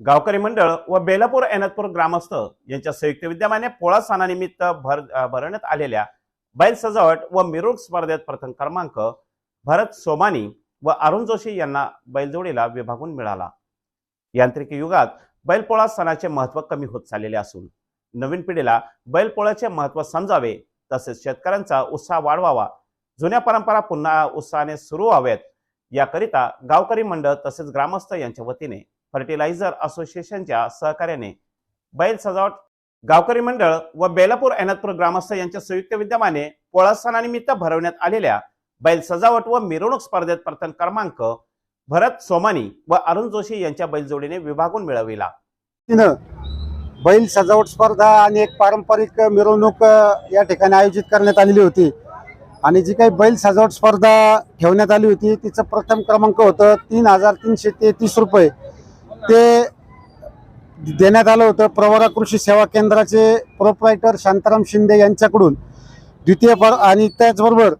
गावकरी मंडळ व बेलापूर एनतपूर ग्रामस्थ यांच्या संयुक्त विद्यमाने पोळा सणानिमित्त भर भरण्यात आलेल्या बैल सजावट व मिरवणूक स्पर्धेत प्रथम क्रमांक भरत सोमानी व अरुण जोशी यांना बैलजोडीला विभागून मिळाला. यांत्रिकी युगात बैलपोळा सणाचे महत्त्व कमी होत चाललेले असून नवीन पिढीला बैलपोळ्याचे महत्त्व समजावे तसेच शेतकऱ्यांचा उत्साह वाढवावा जुन्या परंपरा पुन्हा उत्साहाने सुरू व्हाव्यात याकरिता गावकरी मंडळ तसेच ग्रामस्थ यांच्या वतीने फर्टिलायझर असोसिएशनच्या सहकार्याने बैल सजावट गावकरी मंडळ व बेलापूर एनतपूर ग्रामस्थ यांच्या संयुक्त विद्यमाने पोळा सणानिमित्त भरवण्यात आलेल्या बैल सजावट व मिरवणूक स्पर्धेत प्रथम क्रमांक भरत सोमानी व अरुण जोशी यांच्या बैलजोडीने विभागून मिळविला. बैल सजावट स्पर्धा आणि एक पारंपरिक मिरवणूक या ठिकाणी आयोजित करण्यात आलेली होती. आणि जी काही बैल सजावट स्पर्धा ठेवण्यात आली होती तिचं प्रथम क्रमांक होतं तीन हजार तीनशे तेहतीस रुपये. ते देण्यात आलं होतं. प्रवरा कृषी सेवा केंद्राचे प्रोप्रायटर शांताराम शिंदे यांच्याकडून द्वितीय पर आणि त्याचबरोबर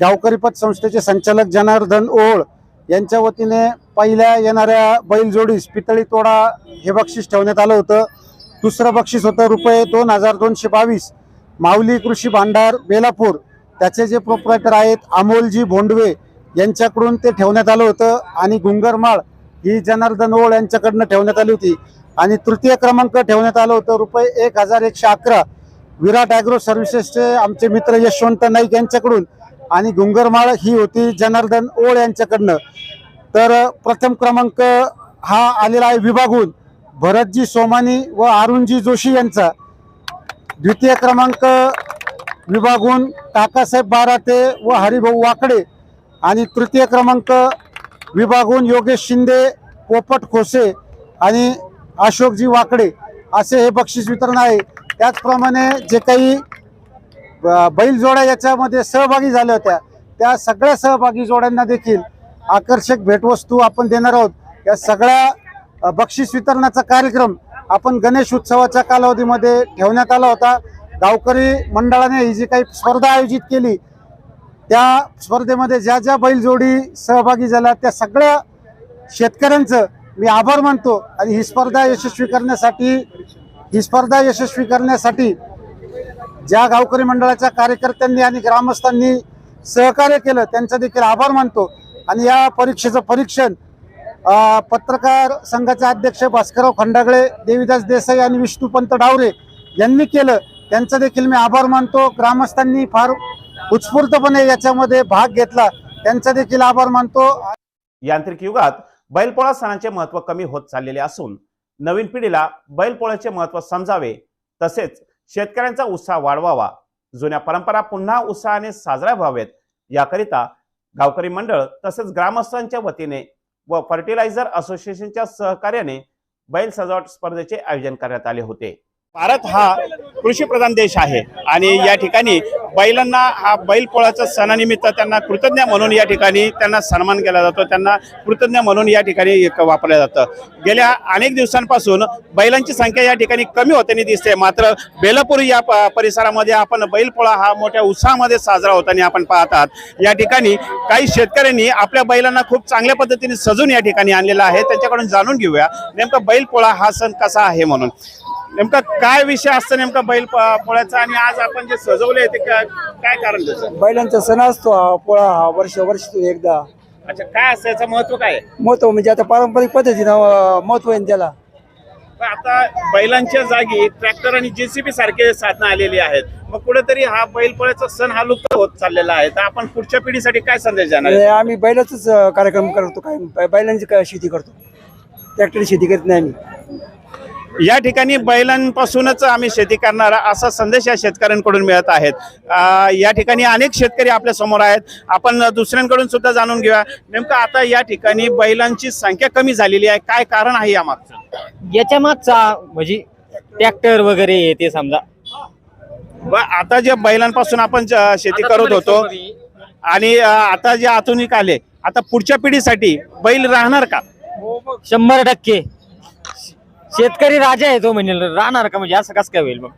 गावकरी पत संस्थेचे संचालक जनार्दन ओळ यांच्या वतीने पहिल्या येणाऱ्या बैलजोडीस पितळी तोडा हे बक्षीस ठेवण्यात आलं होतं. दुसरं बक्षीस होतं रुपये दोन हजार दोनशे बावीस. माऊली कृषी भांडार बेलापूर. त्याचे जे प्रोप्रायटर आहेत अमोलजी भोंडवे यांच्याकडून ते ठेवण्यात आलं होतं. आणि गुंगरमाळ ही जनार्दन ओळ यांच्याकडनं ठेवण्यात आली होती. आणि तृतीय क्रमांक ठेवण्यात आलं होतं रुपये एक हजार एकशे अकरा. विराट ॲग्रो सर्व्हिसेसचे आमचे मित्र यशवंत नाईक यांच्याकडून आणि घुंगरमाळ ही होती जनार्दन ओळ यांच्याकडनं. तर प्रथम क्रमांक हा आलेला आहे विभागून. भरतजी सोमानी व अरुणजी जोशी यांचा. द्वितीय क्रमांक विभागून काकासाहेब बाराते व हरिभाऊ वाकडे. आणि तृतीय क्रमांक विभागून योगेश शिंदे पोपट खोसे आणि अशोकजी वाकडे असे हे बक्षीस वितरण आहे. त्याचप्रमाणे जे काही ब- बैलजोड्या याच्यामध्ये सहभागी झाल्या होत्या त्या सगळ्या सहभागी जोड्यांना देखील आकर्षक भेटवस्तू आपण देणार आहोत. या सगळ्या बक्षीस वितरणाचा कार्यक्रम आपण गणेश उत्सवाच्या कालावधीमध्ये ठेवण्यात आला होता. गावकरी मंडळाने ही जी काही स्पर्धा आयोजित केली त्या स्पर्धेमध्ये ज्या ज्या बैलजोडी सहभागी झाल्या त्या सगळ्या शेतकऱ्यांचं मी आभार मानतो. आणि ही स्पर्धा यशस्वी करण्यासाठी ही स्पर्धा यशस्वी करण्यासाठी ज्या गावकरी मंडळाच्या कार्यकर्त्यांनी आणि ग्रामस्थांनी सहकार्य केलं त्यांचा देखील आभार मानतो. आणि या परीक्षेचं परीक्षण पत्रकार संघाचे अध्यक्ष भास्करराव खंडागळे देवीदास देसाई आणि विष्णुपंत डावरे यांनी केलं. त्यांचा देखील मी आभार मानतो. ग्रामस्थांनी फार उत्स्फूर्तपणे याच्यामध्ये भाग घेतला. त्यांचा देखील आभार मानतो. यांत्रिक युगात बैलपोळा सणाचे महत्त्व कमी होत चाललेले असून नवीन पिढीला बैलपोळ्याचे महत्त्व समजावे तसेच शेतकऱ्यांचा उत्साह वाढवावा. जुन्या परंपरा पुन्हा उत्साहाने साजऱ्या व्हावेत. याकरिता गावकरी मंडळ तसेच ग्रामस्थांच्या वतीने व फर्टिलायझर असोसिएशनच्या सहकार्याने बैल सजावट स्पर्धेचे आयोजन करण्यात आले होते. भारत हा कृषी प्रधान देश आहे. आणि या ठिकाणी बैलांना हा बैलपोळाच्या सणानिमित्त त्यांना कृतज्ञ म्हणून या ठिकाणी त्यांना सन्मान केला जातो. त्यांना कृतज्ञ म्हणून या ठिकाणी वापरलं जातं. गेल्या अनेक दिवसांपासून बैलांची संख्या या ठिकाणी कमी होताना दिसते. मात्र बेलापूर या परिसरामध्ये आपण बैलपोळा हा मोठ्या उत्साहामध्ये साजरा होताना आपण पाहतात या ठिकाणी काही शेतकऱ्यांनी आपल्या बैलांना खूप चांगल्या पद्धतीने सजून या ठिकाणी आणलेला आहे. त्यांच्याकडून जाणून घेऊया नेमका बैलपोळा हा सण कसा आहे म्हणून. नेमका काय विषय असतं नेमका बैल पोळ्याचा? आणि आज आपण जे सजवले ते का- काय कारण त्याचं? बैलांचा सण असतो हा पोळा हा वर्ष वर्षातून एकदा. अच्छा काय असतं? याचं महत्त्व काय आहे? महत्त्व म्हणजे आता पारंपरिक पद्धतीनं अं, महत्त्व आहे ना त्याला. पण आता बैलांच्या जागी ट्रॅक्टर आणि जेसीबी सारखे साधनं आलेली आहेत. मग कुठेतरी हा बैलपोळ्याचा सण हा लुप्त होत चाललेला आहे. तर आपण पुढच्या पिढीसाठी काय संदेश देणार आणि आहे? आम्ही बैलाचाच अं, कार्यक्रम करतो काय बैलांची काय शेती करतो? ट्रॅक्टर शेती करत नाही आम्ही. या ठिकाणी बैलांपासूनच आम्ही शेती करणार असा संदेश या शेतकऱ्यांकडून मिळत आहेत. या ठिकाणी अनेक शेतकरी आपल्यासमोर आहेत. आपण दुसऱ्यांकडून सुद्धा जाणून घेऊया. नेमकं आता या ठिकाणी बैलांची संख्या कमी झालेली आहे. काय कारण आहे या मागचं? याच्या मागचा म्हणजे ट्रॅक्टर वगैरे आहे ते समजा. आता जे बैलांपासून आपण शेती करत होतो आणि आता जे आधुनिक आले आता पुढच्या पिढीसाठी बैल राहणार का? शंभर टक्के. शेतकरी राजा आहे तो म्हणजे राहणार का म्हणजे? असं कसं काय होईल मग?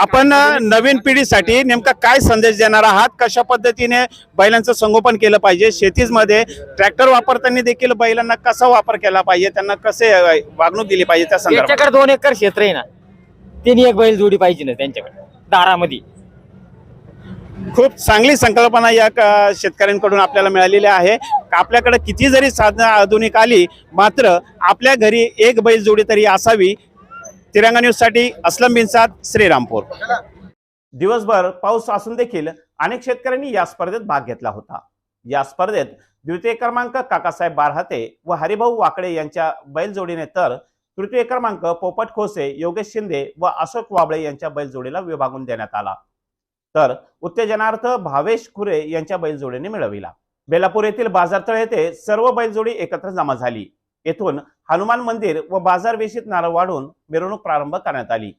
आपण नवीन पिढीसाठी नेमका काय संदेश देणार आहात? कशा पद्धतीने बैलांचं संगोपन केलं पाहिजे? शेतीमध्ये ट्रॅक्टर वापरताना देखील बैलांना कसा वापर केला पाहिजे? त्यांना कसे वागणूक दिली पाहिजे त्या संदर्भात? दोन एकर क्षेत्र आहे ना. तिने एक बैल जोडी पाहिजे ना त्यांच्याकडे दारामध्ये. खूप चांगली संकल्पना या शेतकऱ्यांकडून आपल्याला मिळालेली आहे. आपल्याकडे किती जरी साधनं आधुनिक आली मात्र आपल्या घरी एक बैल जोडी तरी असावी. तिरंगा न्यूजसाठी असलम बिनसाद श्रीरामपूर. दिवसभर पाऊस असून देखील अनेक शेतकऱ्यांनी या स्पर्धेत भाग घेतला होता. या स्पर्धेत द्वितीय क्रमांक काकासाहेब बारहाते व हरिभाऊ वाकडे यांच्या बैलजोडीने तर तृतीय क्रमांक पोपट खोसे योगेश शिंदे व अशोक वाबळे यांच्या बैलजोडीला विभागून देण्यात आला. तर उत्तेजनार्थ भावेश खुरे यांच्या बैलजोडीने मिळविला. बेलापूर येथील बाजारतळ येथे सर्व बैलजोडी एकत्र जमा झाली. येथून हनुमान मंदिर व बाजार वेशीत नारळ वाढून मिरवणूक प्रारंभ करण्यात आली.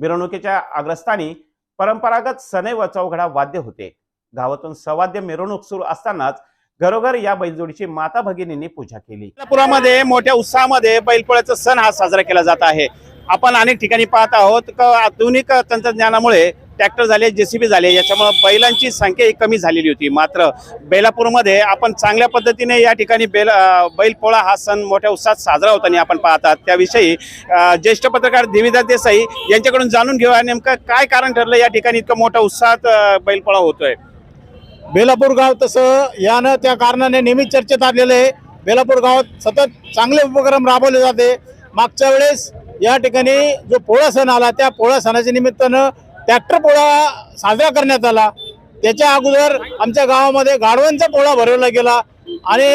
मिरवणुकीच्या अग्रस्थानी परंपरागत सने व चौघडा वाद्य होते. गावातून सवाद्य मिरवणूक सुरू असतानाच घरोघर या बैलजोडीची माता भगिनींनी पूजा केली. कोल्हापुरामध्ये मोठ्या उत्साहामध्ये बैलपोळ्याचा सण हा साजरा केला जात आहे. आपण अनेक ठिकाणी पाहत आहोत. आधुनिक तंत्रज्ञानामुळे ट्रॅक्टर झाले जेसीबी झाले याच्यामुळं बैलांची संख्या ही कमी झालेली होती. मात्र बेलापूरमध्ये आपण चांगल्या पद्धतीने या ठिकाणी बेल बैलपोळा हा सण मोठ्या उत्साहात साजरा होताना आपण पाहतात. त्याविषयी ज्येष्ठ पत्रकार देवीदास देसाई यांच्याकडून जाणून घेऊया नेमकं काय कारण ठरलं या ठिकाणी इतकं मोठ्या उत्साहात बैलपोळा होतोय. बेलापूर गाव तसं यानं त्या कारणाने नेहमी चर्चेत आलेलं आहे. बेलापूर गावात सतत चांगले उपक्रम राबवले जाते. मागच्या वेळेस या ठिकाणी जो पोळा सण आला त्या पोळा सणाच्या निमित्तानं ट्रॅक्टर पोळा साजरा करण्यात आला. त्याच्या अगोदर आमच्या गावामध्ये गाढवांचा पोळा भरवला गेला आणि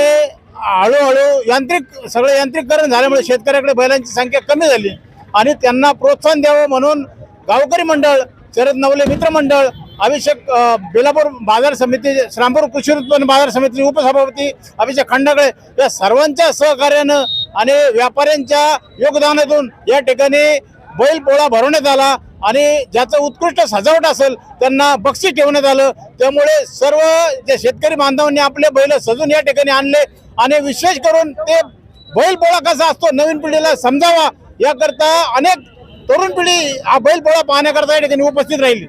हळूहळू यांत्रिक सगळं यांत्रिकरण झाल्यामुळे शेतकऱ्याकडे बैलांची संख्या कमी झाली आणि त्यांना प्रोत्साहन द्यावं म्हणून गावकरी मंडळ शरद नवले मित्रमंडळ अभिषेक बेलापूर बाजार समिती श्रामपूर कृषी उत्पन्न बाजार समितीचे उपसभापती अभिषेक खंडाकडे या सर्वांच्या सहकार्यानं आणि व्यापाऱ्यांच्या योगदानातून या ठिकाणी बैल पोळा भरवण्यात आला. आणि ज्याचं उत्कृष्ट सजावट असेल त्यांना बक्षीस ठेवण्यात आलं. त्यामुळे सर्व जे शेतकरी बांधवांनी आपले बैल सजून या ठिकाणी आणले. आणि विशेष करून ते बैलपोळा कसा असतो नवीन पिढीला समजावा याकरता अनेक तरुण पिढी हा बैलपोळा पाहण्याकरता या ठिकाणी उपस्थित राहिली.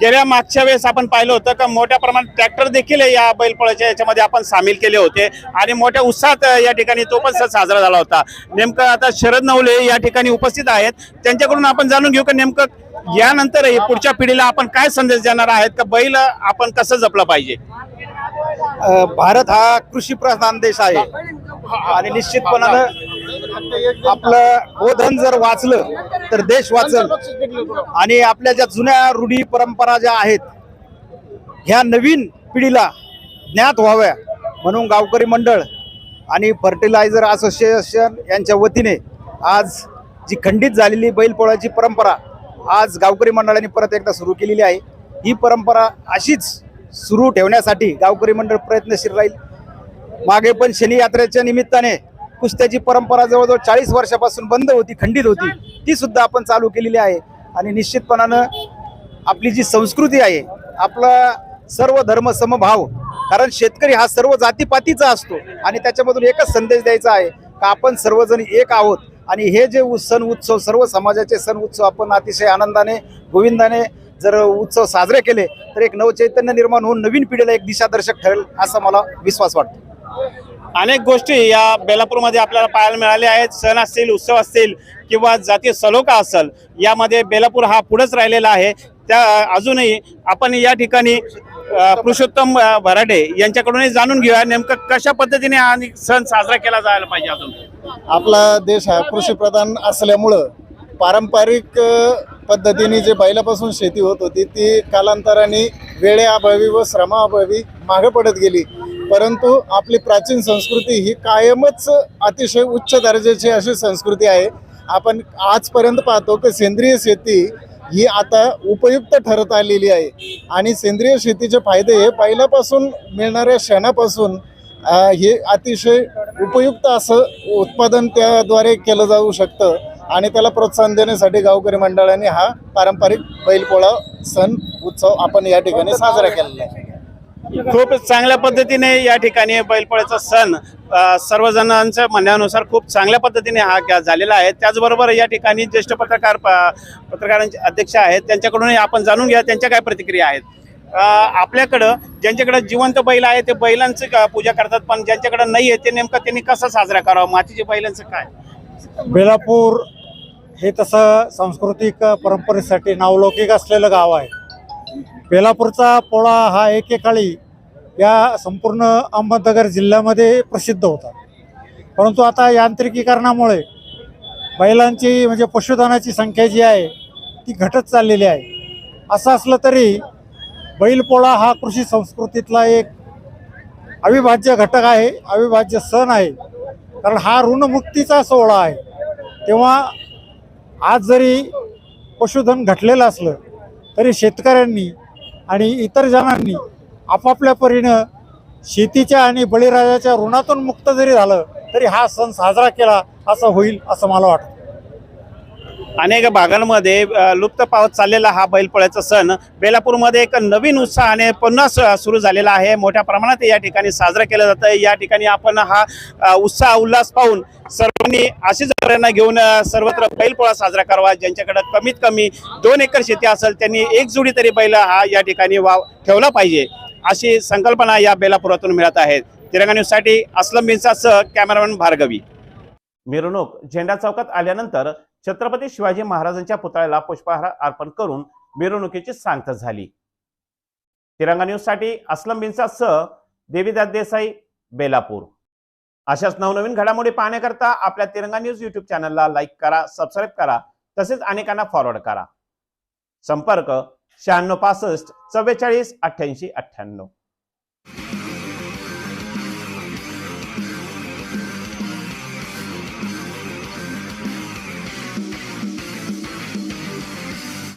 गेल्या मागच्या वेळेस आपण पाहिलं होतं का मोठ्या प्रमाणात ट्रॅक्टर देखील या बैलपोळ्याच्या याच्यामध्ये आपण सामील केले होते. आणि मोठ्या उत्साहात या ठिकाणी तो पण सण साजरा झाला होता. नेमकं आता शरद नवले या ठिकाणी उपस्थित आहेत. त्यांच्याकडून आपण जाणून घेऊ का नेमकं यानंतरही पुढच्या पिढीला आपण काय संदेश देणार आहेत? का बैल आपण कसं जपलं पाहिजे? भारत हा कृषी प्रधान देश आहे. आणि निश्चितपणानं आपलं गोधन जर वाचलं तर देश वाचल. आणि आपल्या ज्या जुन्या रूढी परंपरा ज्या आहेत ह्या नवीन पिढीला ज्ञात व्हाव्या. म्हणून गावकरी मंडळ आणि फर्टिलायझर असोसिएशन यांच्या वतीने आज जी खंडित झालेली बैलपोळ्याची परंपरा आज गावकरी मंडळाने परत एकदा सुरू केलेली आहे. ही परंपरा अशीच सुरू ठेवण्यासाठी गावकरी मंडळ प्रयत्नशील राहील. मागे पण शनी यात्रेच्या निमित्ताने कुस्त्याची परंपरा जवळजवळ चाळीस वर्षापासून बंद होती खंडित होती. ती सुद्धा आपण चालू केलेली आहे. आणि निश्चितपणानं आपली जी संस्कृती आहे आपला सर्व धर्म समभाव कारण शेतकरी हा सर्व जातीपातीचा असतो आणि त्याच्यामधून एकच संदेश द्यायचा आहे का आपण सर्वजण एक आहोत. आणि हे जे उ- सण उत्सव सर्व समाजाचे सण उत्सव आपण अतिशय आनंदाने गोविंदाने जर उत्सव साजरे केले तर एक नवचैतन्य निर्माण होऊन नवीन पिढीला एक दिशादर्शक ठरेल असा मला विश्वास वाटतो. अनेक गोष्टी या बेलापूरमध्ये आपल्याला पाहायला मिळाल्या आहेत. सण असतील उत्सव असतील किंवा जातीय सलोखा असेल यामध्ये बेलापूर हा पुढेच राहिलेला आहे. त्या अजूनही आपण या ठिकाणी पुरुषोत्तम भराडे यांच्याकडूनही जाणून घेऊया नेमकं कशा पद्धतीने हा सण साजरा केला जायला पाहिजे अजून? आपला देश हा कृषीप्रधान असल्यामुळं पारंपरिक पद्धतीने जे बैलापासून शेती होत होती ती कालांतराने वेळेअभावी व श्रमाअभावी मागे पडत गेली. परंतु आपली प्राचीन संस्कृती ही कायमच अतिशय उच्च दर्जाची अशी संस्कृती आहे. आपण आजपर्यंत पाहतो की सेंद्रिय शेती ही आता उपयुक्त ठरत आलेली आहे. आणि सेंद्रिय शेतीचे फायदे हे पहिल्यापासून मिळणाऱ्या शेणापासून हे अतिशय उपयुक्त असं उत्पादन त्याद्वारे केलं जाऊ शकतं. आणि त्याला प्रोत्साहन देण्यासाठी गावकरी मंडळाने हा पारंपरिक बैलपोळा सण उत्सव आपण या ठिकाणी साजरा केलेला आहे. खूप चांगल्या पद्धतीने या ठिकाणी बैलपोळ्याचा सण सर्वजणांच्या म्हणण्यानुसार खूप चांगल्या पद्धतीने हा झालेला आहे. त्याचबरोबर या ठिकाणी ज्येष्ठ पत्रकार प- पत्रकारांचे अध्यक्ष आहेत. त्यांच्याकडूनही आपण जाणून घ्या त्यांच्या काय प्रतिक्रिया आहेत. आपल्याकडं ज्यांच्याकडे जिवंत बैल आहे ते बैलांचं पूजा करतात पण ज्यांच्याकडे नाही आहे ते नेमकं त्यांनी कसं साजरा करावं? मातीच्या बैलांचं काय? बेलापूर हे तसं सांस्कृतिक परंपरेसाठी नावलौकिक असलेलं गाव आहे. बेलापूरचा पोळा हा एकेकाळी या संपूर्ण अहमदनगर जिल्ह्यामध्ये प्रसिद्ध होता. परंतु आता यांत्रिकीकरणामुळे बैलांची म्हणजे पशुधनाची संख्या जी आहे ती घटत चाललेली आहे. असं असलं तरी बैलपोळा हा कृषी संस्कृतीतला एक अविभाज्य घटक आहे अविभाज्य सण आहे. कारण हा ऋणमुक्तीचा सोहळा आहे. तेव्हा आज जरी पशुधन घटलेलं असलं तरी शेतकऱ्यांनी आणि इतर जणांनी आपापल्या परीनं शेतीच्या आणि बळीराजाच्या ऋणातून मुक्त जरी झालं तरी हा सण साजरा केला असं होईल असं मला वाटतं. अनेक भागांमध्ये लुप्त पावत चाललेला हा बैलपोळ्याचा सण. बेलापूरमध्ये एक नवीन उत्साहाने पुन्हा सुरू झालेला आहे. मोठ्या प्रमाणात या ठिकाणी साजरा केला जात. आहे या ठिकाणी आपण हा उत्साह उल्हास पाहून सर्वांनी अशीच प्रेरणा घेऊन सर्वत्र बैलपोळा साजरा करावा. ज्यांच्याकडे कमीत कमी दोन एकर शेती असेल त्यांनी एक जोडी तरी बैल हा या ठिकाणी वाव ठेवला पाहिजे अशी संकल्पना या बेलापुरातून मिळत आहेत. तिरंगा न्यूजसाठी असलम बिनसासह कॅमेरामॅन भार्गवी. मिरवणूक झेंडा चौकात आल्यानंतर छत्रपती शिवाजी महाराजांच्या पुतळ्याला पुष्पहार अर्पण करून मिरवणुकीची सांगता झाली. तिरंगा न्यूजसाठी अस्लम बिनसासह देवीदास देसाई बेलापूर. अशाच नवनवीन घडामोडी पाहण्याकरता आपल्या तिरंगा न्यूज युट्यूब चॅनलला लाईक करा सबस्क्राईब करा तसेच अनेकांना फॉरवर्ड करा. संपर्क शहाण्णव पासष्ट चव्वेचाळीस अठ्ठ्याऐंशी अठ्ठ्याण्णव.